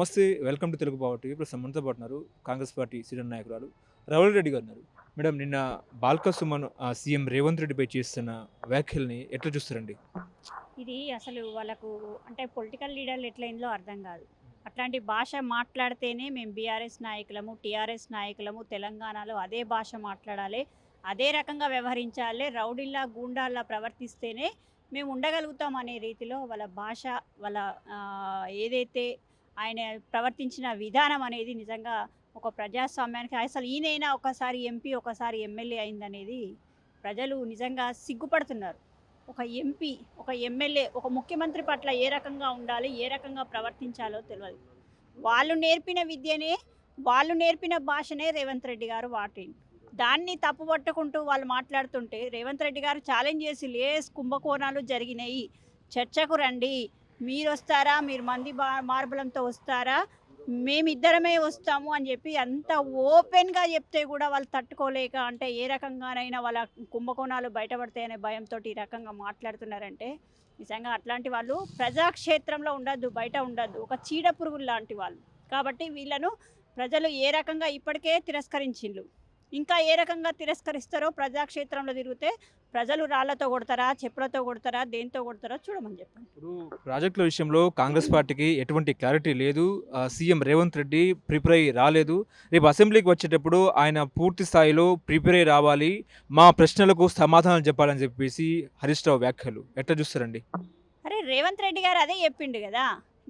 నమస్తే welcome to Telugu poverty ఇప్పుడు మనతో పాటున్నారు కాంగ్రెస్ పార్టీ సీనియర్ నాయకురాలు రవల్ రెడ్డి గారు ఉన్నారు. మేడం నిన్న బాల్కా సుమన్ సీఎం రేవంత్ రెడ్డిపై చేస్తున్న వ్యాఖ్యల్ని ఎట్లా చూస్తారండి? ఇది అసలు వాళ్ళకు అంటే పొలిటికల్ లీడర్లు ఎట్లయిందో అర్థం కాదు. అట్లాంటి భాష మాట్లాడితేనే మేము బీఆర్ఎస్ నాయకులము టీఆర్ఎస్ నాయకులము తెలంగాణలో అదే భాష మాట్లాడాలి అదే రకంగా వ్యవహరించాలి రౌడీల్లా గూండాల్లా ప్రవర్తిస్తేనే మేము ఉండగలుగుతాం అనే రీతిలో వాళ్ళ భాష వాళ్ళ ఏదైతే ఆయన ప్రవర్తించిన విధానం అనేది నిజంగా ఒక ప్రజాస్వామ్యానికి అసలు ఈయనైనా ఒకసారి ఎంపీ ఒకసారి ఎమ్మెల్యే అయిందనేది ప్రజలు నిజంగా సిగ్గుపడుతున్నారు. ఒక ఎంపీ ఒక ఎమ్మెల్యే ఒక ముఖ్యమంత్రి పట్ల ఏ రకంగా ఉండాలి ఏ రకంగా ప్రవర్తించాలో తెలియదు వాళ్ళు నేర్పిన విద్యనే వాళ్ళు నేర్పిన భాషనే రేవంత్ రెడ్డి గారు వాటిని దాన్ని తప్పుపట్టుకుంటూ వాళ్ళు మాట్లాడుతుంటే రేవంత్ రెడ్డి గారు ఛాలెంజ్ చేసి లేస్ కుంభకోణాలు జరిగినాయి. చర్చకు రండి మీరు వస్తారా మీరు మంది మార్బలంతో వస్తారా? మేమిద్దరమే వస్తాము అని చెప్పి అంత ఓపెన్గా చెప్తే కూడా వాళ్ళు తట్టుకోలేక అంటే ఏ రకంగానైనా వాళ్ళ కుంభకోణాలు బయటపడతాయనే భయంతో ఈ రకంగా మాట్లాడుతున్నారంటే నిజంగా అట్లాంటి వాళ్ళు ప్రజాక్షేత్రంలో ఉండద్దు బయట ఉండద్దు. ఒక చీడ పురుగులు లాంటి వాళ్ళు. కాబట్టి వీళ్ళను ప్రజలు ఏ రకంగా ఇప్పటికే తిరస్కరించిండ్రు ఇంకా ఏ రకంగా తిరస్కరిస్తారో ప్రజాక్షేత్రంలో తిరిగితే ప్రజలు రాళ్ళతో కొడతారా చెప్పులతో కొడతారా దేంతో కొడతారో చూడమని చెప్పండి. ఇప్పుడు ప్రాజెక్టుల విషయంలో కాంగ్రెస్ పార్టీకి ఎటువంటి క్లారిటీ లేదు. సీఎం రేవంత్ రెడ్డి ప్రిపేర్ అయ్యి రాలేదు. రేపు అసెంబ్లీకి వచ్చేటప్పుడు ఆయన పూర్తి స్థాయిలో ప్రిపేర్ అయ్యి రావాలి. మా ప్రశ్నలకు సమాధానం చెప్పాలని చెప్పేసి హరీష్ రావు వ్యాఖ్యలు. ఎట్లా చూస్తారండి? అరే రేవంత్ రెడ్డి గారు అదే చెప్పిండు కదా.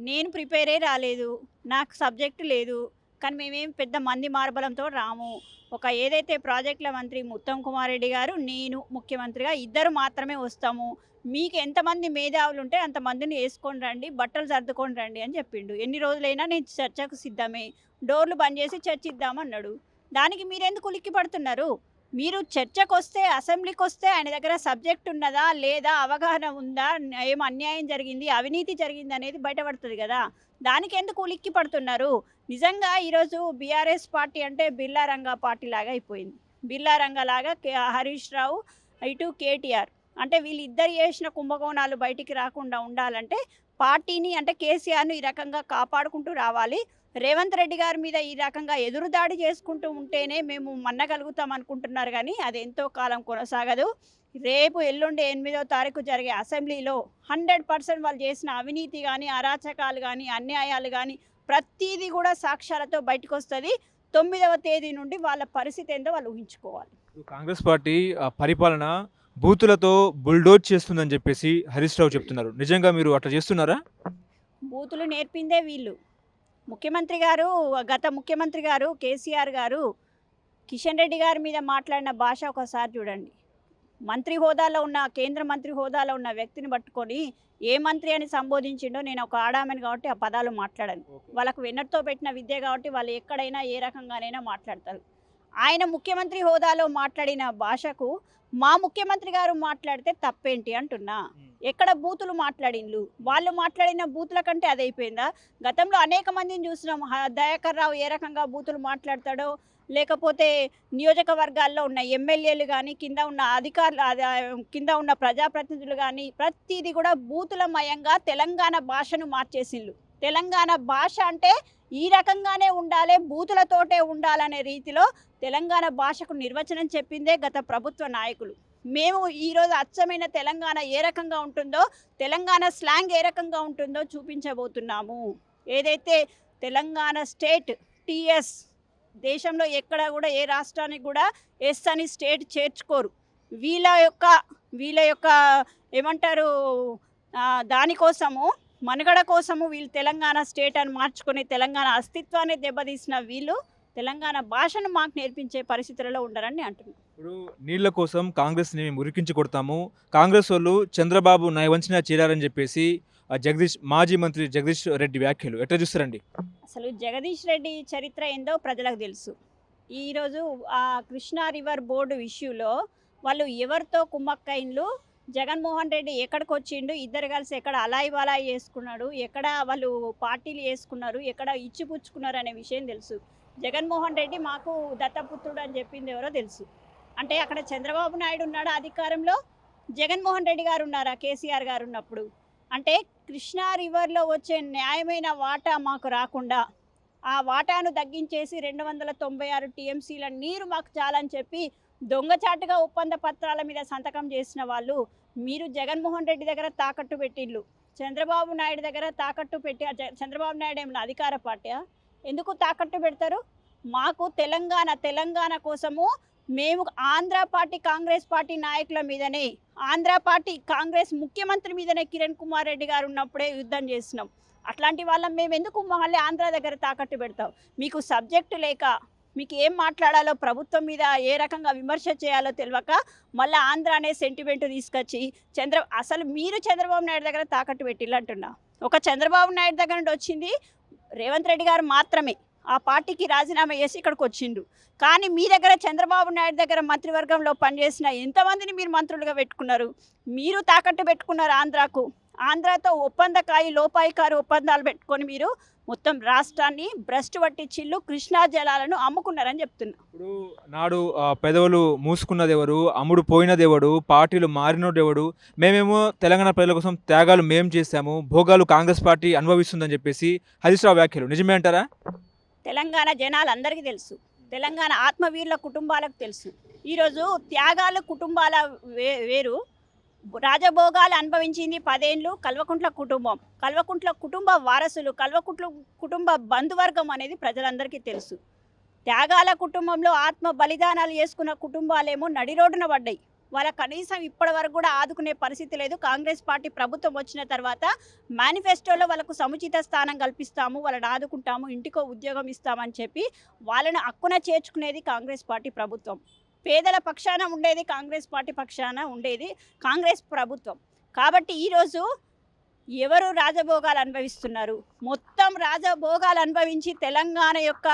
నేను ప్రిపేర్ అయ్యి రాలేదు. నాకు సబ్జెక్ట్ లేదు. కానీ మేమేం పెద్ద మంది మార్బలంతో రాము. ఒక ఏదైతే ప్రాజెక్టుల మంత్రి ఉత్తమ్ కుమార్ రెడ్డి గారు నేను ముఖ్యమంత్రిగా ఇద్దరు మాత్రమే వస్తాము. మీకు ఎంతమంది మేధావులు ఉంటే అంతమందిని వేసుకొని రండి బట్టలు సర్దుకొని రండి అని చెప్పిండు. ఎన్ని రోజులైనా నేను చర్చకు సిద్ధమే. డోర్లు బంద్ చేసి చర్చిద్దామన్నాడు. దానికి మీరెందుకు ఉలిక్కి పడుతున్నారు? మీరు చర్చకు వస్తే అసెంబ్లీకి వస్తే ఆయన దగ్గర సబ్జెక్ట్ ఉన్నదా లేదా అవగాహన ఉందా? ఏం అన్యాయం జరిగింది అవినీతి జరిగింది అనేది బయటపడుతుంది కదా. దానికి ఎందుకు ఉలిక్కి పడుతున్నారు? నిజంగా ఈరోజు బీఆర్ఎస్ పార్టీ అంటే బిర్లా రంగా పార్టీ లాగా అయిపోయింది. బిర్లారంగా లాగా కే- హరీష్ రావు ఇటు కేటీఆర్. అంటే వీళ్ళిద్దరు చేసిన కుంభకోణాలు బయటికి రాకుండా ఉండాలంటే పార్టీని అంటే కేసీఆర్ను ఈ రకంగా కాపాడుకుంటూ రావాలి. రేవంత్ రెడ్డి గారి మీద ఈ రకంగా ఎదురుదాడి చేసుకుంటూ ఉంటేనే మేము మన్నగలుగుతాం అనుకుంటున్నారు కానీ అది ఎంతో కాలం కొనసాగదు. రేపు ఎల్లుండి ఎనిమిదో తారీఖు జరిగే అసెంబ్లీలో హండ్రెడ్ పర్సెంట్ వాళ్ళు చేసిన అవినీతి కానీ అరాచకాలు కానీ అన్యాయాలు కానీ ప్రతిదీ కూడా సాక్ష్యాలతో బయటకు వస్తుంది తొమ్మిదవ తేదీ నుండి వాళ్ళ పరిస్థితి ఏందో వాళ్ళు ఊహించుకోవాలి. కాంగ్రెస్ పార్టీ పరిపాలన బూతులతో బుల్డోజ్ చేస్తుందని చెప్పేసి హరీష్ రావు చెప్తున్నారు. నిజంగా మీరు అట్లా చేస్తున్నారా? బూతులు నేర్పిందే వీళ్ళు. ముఖ్యమంత్రి గారు గత ముఖ్యమంత్రి గారు కేసీఆర్ గారు కిషన్ రెడ్డి గారి మీద మాట్లాడిన భాష ఒకసారి చూడండి. మంత్రి హోదాలో ఉన్న కేంద్ర మంత్రి హోదాలో ఉన్న వ్యక్తిని పట్టుకొని ఏ మంత్రి అని సంబోధించిండో నేను ఒక ఆడామని కాబట్టి ఆ పదాలు మాట్లాడను. వాళ్ళకు వెన్నటితో పెట్టిన విద్య కాబట్టి వాళ్ళు ఎక్కడైనా ఏ రకంగానైనా మాట్లాడతారు. ఆయన ముఖ్యమంత్రి హోదాలో మాట్లాడిన భాషకు మా ముఖ్యమంత్రి గారు మాట్లాడితే తప్పేంటి అంటున్నా? ఎక్కడ బూతులు మాట్లాడిండ్లు? వాళ్ళు మాట్లాడిన బూతుల కంటే అది అయిపోయిందా గతంలో అనేక మందిని చూసినాం. దయాకర్ రావు ఏ రకంగా బూతులు మాట్లాడతాడో లేకపోతే నియోజకవర్గాల్లో ఉన్న ఎమ్మెల్యేలు కానీ కింద ఉన్న అధికారులు కింద ఉన్న ప్రజాప్రతినిధులు కానీ ప్రతిదీ కూడా బూతుల మయంగా తెలంగాణ భాషను మార్చేసిండ్లు. తెలంగాణ భాష అంటే ఈ రకంగానే ఉండాలి బూతులతోటే ఉండాలనే రీతిలో తెలంగాణ భాషకు నిర్వచనం చెప్పిందే గత ప్రభుత్వ నాయకులు. మేము ఈరోజు అచ్చమైన తెలంగాణ ఏ రకంగా ఉంటుందో తెలంగాణ స్లాంగ్ ఏ రకంగా ఉంటుందో చూపించబోతున్నాము. ఏదైతే తెలంగాణ స్టేట్ టిఎస్ దేశంలో ఎక్కడ కూడా ఏ రాష్ట్రానికి కూడా ఎస్ అని స్టేట్ చేర్చుకోరు. వీళ్ళ యొక్క వీళ్ళ యొక్క ఏమంటారు దానికోసము మనుగడ కోసము వీళ్ళు తెలంగాణ స్టేట్ అని మార్చుకొని తెలంగాణ అస్తిత్వాన్ని దెబ్బతీసిన వీళ్ళు తెలంగాణ భాషను మాకు నేర్పించే పరిస్థితులలో ఉండరని అంటున్నారు ఇప్పుడు నీళ్ళ కోసం కాంగ్రెస్ని మేము ఉరికించి కొడతాము. కాంగ్రెస్ వాళ్ళు చంద్రబాబు నయవంచన చేరారని చెప్పేసి జగదీష్ మాజీ మంత్రి జగదీష్ రెడ్డి వ్యాఖ్యలు. ఎట్లా చూస్తారండి? అసలు జగదీష్ రెడ్డి చరిత్ర ఏందో ప్రజలకు తెలుసు. ఈరోజు ఆ కృష్ణా రివర్ బోర్డు ఇష్యూలో వాళ్ళు ఎవరితో కుమ్మక్కైన్లు జగన్మోహన్ రెడ్డి ఎక్కడికి వచ్చిండు ఇద్దరు కలిసి ఎక్కడ అలాయి బలాయి చేసుకున్నాడు? ఎక్కడ వాళ్ళు పార్టీలు వేసుకున్నారు ఎక్కడ ఇచ్చిపుచ్చుకున్నారు అనే విషయం తెలుసు. జగన్మోహన్ రెడ్డి మాకు దత్తపుత్రుడు అని చెప్పింది ఎవరో తెలుసు. అంటే అక్కడ చంద్రబాబు నాయుడు ఉన్నాడు అధికారంలో? జగన్మోహన్ రెడ్డి గారు ఉన్నారా? కేసీఆర్ గారు ఉన్నప్పుడు? అంటే కృష్ణా రివర్లో వచ్చే న్యాయమైన వాటా మాకు రాకుండా ఆ వాటాను తగ్గించేసి రెండు వందల తొంభై ఆరు టీఎంసీల నీరు మాకు చాలని చెప్పి దొంగచాటుగా ఒప్పంద పత్రాల మీద సంతకం చేసిన వాళ్ళు మీరు జగన్మోహన్ రెడ్డి దగ్గర తాకట్టు పెట్టిళ్ళు. చంద్రబాబు నాయుడు దగ్గర తాకట్టు పెట్టి ఆ చంద్రబాబు నాయుడు ఏమైనా అధికార పార్టీ ఎందుకు తాకట్టు పెడతారు? మాకు తెలంగాణ తెలంగాణ కోసము మేము ఆంధ్ర పార్టీ కాంగ్రెస్ పార్టీ నాయకుల మీదనే ఆంధ్ర పార్టీ కాంగ్రెస్ ముఖ్యమంత్రి మీదనే కిరణ్ కుమార్ రెడ్డి గారు ఉన్నప్పుడే యుద్ధం చేసినాం. అట్లాంటి వాళ్ళం మేము ఎందుకు మళ్ళీ ఆంధ్ర దగ్గర తాకట్టు పెడతాం? మీకు సబ్జెక్టు లేక మీకు ఏం మాట్లాడాలో ప్రభుత్వం మీద ఏ రకంగా విమర్శ చేయాలో తెలియక మళ్ళీ ఆంధ్ర అనే సెంటిమెంట్ తీసుకొచ్చి చంద్ర అసలు మీరు చంద్రబాబు నాయుడు దగ్గర తాకట్టు పెట్టిల్లంటున్నా? ఒక చంద్రబాబు నాయుడు దగ్గర నుండి వచ్చింది రేవంత్ రెడ్డి గారు మాత్రమే. ఆ పార్టీకి రాజీనామా చేసి ఇక్కడికి వచ్చిండు. కానీ మీ దగ్గర చంద్రబాబు నాయుడు దగ్గర మంత్రివర్గంలో పనిచేసిన ఎంతమందిని మీరు మంత్రులుగా పెట్టుకున్నారు? మీరు తాకట్టు పెట్టుకున్నారు ఆంధ్రాకు. ఆంధ్రాతో ఒప్పందకాయి లోపాయికారు ఒప్పందాలు పెట్టుకొని మీరు మొత్తం రాష్ట్రాన్ని భ్రష్టు పట్టించిల్లు కృష్ణా జలాలను అమ్ముకున్నారని చెప్తున్నా. ఇప్పుడు నాడు పెదవులు మూసుకున్నదెవరు? అమ్ముడు పోయినదెవడు? పార్టీలు మారినోడెవడు? మేమేమో తెలంగాణ ప్రజల కోసం త్యాగాలు మేము చేశాము భోగాలు కాంగ్రెస్ పార్టీ అనుభవిస్తుందని చెప్పేసి హరీష్ రావు వ్యాఖ్యలు. నిజమే అంటారా? తెలంగాణ జనాలందరికీ తెలుసు. తెలంగాణ ఆత్మవీరుల కుటుంబాలకు తెలుసు. ఈరోజు త్యాగాలు కుటుంబాల వే వేరు. రాజభోగాలు అనుభవించింది పదేళ్ళు కల్వకుంట్ల కుటుంబం. కల్వకుంట్ల కుటుంబ వారసులు కల్వకుంట్ల కుటుంబ బంధువర్గం అనేది ప్రజలందరికీ తెలుసు. త్యాగాల కుటుంబంలో ఆత్మ బలిదానాలు చేసుకున్న కుటుంబాలేమో నడి రోడ్డున పడ్డాయి. వాళ్ళ కనీసం ఇప్పటి వరకు కూడా ఆదుకునే పరిస్థితి లేదు. కాంగ్రెస్ పార్టీ ప్రభుత్వం వచ్చిన తర్వాత మేనిఫెస్టోలో వాళ్ళకు సముచిత స్థానం కల్పిస్తాము వాళ్ళని ఆదుకుంటాము ఇంటికో ఉద్యోగం ఇస్తామని చెప్పి వాళ్ళను అక్కున చేర్చుకునేది కాంగ్రెస్ పార్టీ ప్రభుత్వం. పేదల పక్షాన ఉండేది కాంగ్రెస్ పార్టీ పక్షాన ఉండేది కాంగ్రెస్ ప్రభుత్వం. కాబట్టి ఈరోజు ఎవరు రాజభోగాలు అనుభవిస్తున్నారు? మొత్తం రాజభోగాలు అనుభవించి తెలంగాణ యొక్క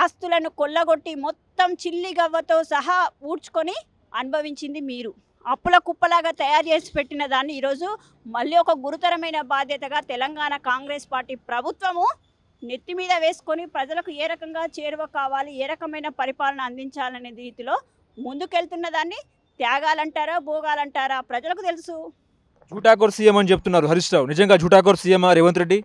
ఆస్తులను కొల్లగొట్టి మొత్తం చిల్లిగవ్వతో సహా ఊడ్చుకొని అనుభవించింది మీరు. అప్పుల కుప్పలాగా తయారు చేసి పెట్టిన దాన్ని ఈరోజు మళ్ళీ ఒక గురుతరమైన బాధ్యతగా తెలంగాణ కాంగ్రెస్ పార్టీ ప్రభుత్వము నెత్తి మీద వేసుకొని ప్రజలకు ఏ రకంగా చేరువ కావాలి ఏ రకమైన పరిపాలన అందించాలనే రీతిలో ముందుకెళ్తున్న దాన్ని త్యాగాలంటారా భోగాలంటారా? ప్రజలకు తెలుసు. జూటాకోర్ సీఎం అని చెప్తున్నారు హరీష్ రావు. నిజంగా జూటాకోర్ సీఎం రేవంత్ రెడ్డి?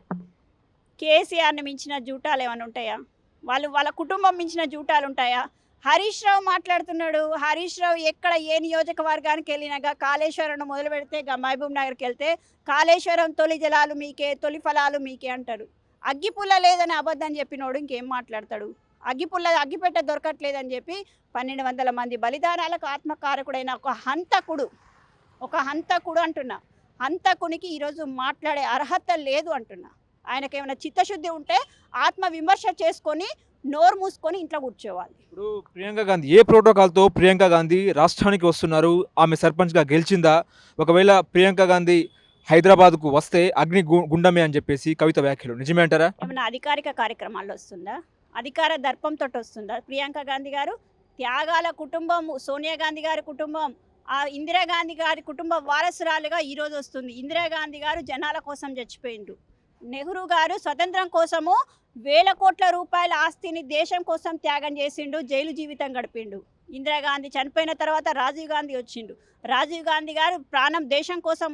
కేసీఆర్ని మించిన జూటాలు ఏమైనా ఉంటాయా? వాళ్ళు వాళ్ళ కుటుంబం మించిన జూటాలు ఉంటాయా? హరీష్ రావు మాట్లాడుతున్నాడు. హరీష్ రావు ఎక్కడ ఏ నియోజకవర్గానికి వెళ్ళినాక కాళేశ్వరం మొదలు పెడితే మహబూబ్ నగర్కి వెళ్తే కాళేశ్వరం తొలి జలాలు మీకే తొలి ఫలాలు మీకే అంటారు. అగ్గిపుల్ల లేదని అబద్ధం చెప్పినోడు ఇంకేం మాట్లాడతాడు? అగ్గిపుల్ల అగ్గిపెట్ట దొరకట్లేదని చెప్పి పన్నెండు వందల మంది బలిదానాలకు ఆత్మకారకుడైన ఒక హంతకుడు ఒక హంతకుడు అంటున్నా. హంతకునికి ఈరోజు మాట్లాడే అర్హత లేదు అంటున్నా. ఆయనకి ఏమైనా చిత్తశుద్ధి ఉంటే ఆత్మ విమర్శ చేసుకొని నోరు మూసుకొని ఇంట్లో కూర్చోవాలి. ఇప్పుడు ప్రియాంక గాంధీ ఏ ప్రోటోకాల్తో ప్రియాంక గాంధీ రాష్ట్రానికి వస్తున్నారు? ఆమె సర్పంచ్గా గెలిచిందా? ఒకవేళ ప్రియాంక గాంధీ హైదరాబాద్కు వస్తే అగ్ని గుండమే అని చెప్పేసి కవిత వ్యాఖ్యలు. నిజమే అంటారా? ఏమైనా అధికారిక కార్యక్రమాల్లో వస్తుందా? అధికార దర్పంతో వస్తుందా ప్రియాంక గాంధీ గారు? త్యాగాల కుటుంబం సోనియా గాంధీ గారి కుటుంబం ఆ ఇందిరాగాంధీ గారి కుటుంబ వారసురాలుగా ఈరోజు వస్తుంది. ఇందిరాగాంధీ గారు జనాల కోసం చచ్చిపోయిండు నెహ్రూ గారు స్వతంత్రం కోసము వేల కోట్ల రూపాయల ఆస్తిని దేశం కోసం త్యాగం చేసిండు జైలు జీవితం గడిపిండు. ఇందిరాగాంధీ చనిపోయిన తర్వాత రాజీవ్ గాంధీ వచ్చిండు. రాజీవ్ గాంధీ గారు ప్రాణం దేశం కోసం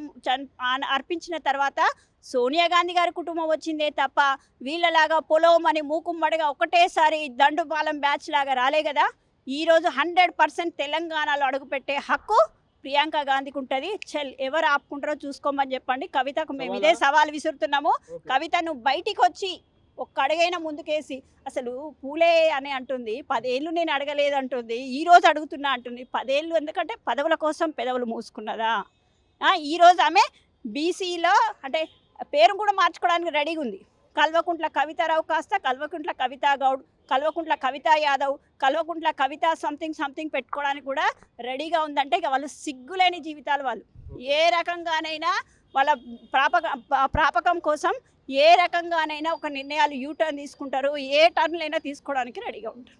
అర్పించిన తర్వాత సోనియా గాంధీ గారి కుటుంబం వచ్చిందే తప్ప వీళ్ళలాగా పొలవమని మూకుమ్మడిగా ఒకటేసారి దండుపాలెం బ్యాచ్ లాగా రాలే కదా? ఈరోజు హండ్రెడ్ పర్సెంట్ తెలంగాణలో అడుగుపెట్టే హక్కు ప్రియాంక గాంధీకి ఉంటుంది. చెల్ ఎవరు ఆపుకుంటారో చూసుకోమని చెప్పండి. కవితకు మేము ఇదే సవాల్ విసురుతున్నాము. కవిత నువ్వు బయటికి వచ్చి ఒక్క అడుగైనా ముందుకేసి అసలు పూలే అని అంటుంది. పదేళ్ళు నేను అడగలేదు అంటుంది ఈ రోజు అడుగుతున్నా అంటుంది. పదేళ్ళు ఎందుకంటే పదవుల కోసం పెదవులు మూసుకున్నదా? ఆ, ఈ రోజు ఆమె బీసీలో అంటే పేరు కూడా మార్చుకోవడానికి రెడీగా ఉంది. కల్వకుంట్ల కవితారావు కాస్త కల్వకుంట్ల కవితా గౌడ్ కల్వకుంట్ల కవితా యాదవ్ కల్వకుంట్ల కవిత సంథింగ్ సంథింగ్ పెట్టుకోవడానికి కూడా రెడీగా ఉందంటే ఇక వాళ్ళు సిగ్గులేని జీవితాలు వాళ్ళు. ఏ రకంగానైనా వాళ్ళ ప్రాపక ప్రాపకం కోసం ఏ రకంగానైనా ఒక నిర్ణయాలు యూ టర్న్ తీసుకుంటారు ఏ టర్న్లైనా తీసుకోవడానికి రెడీగా ఉంటారు.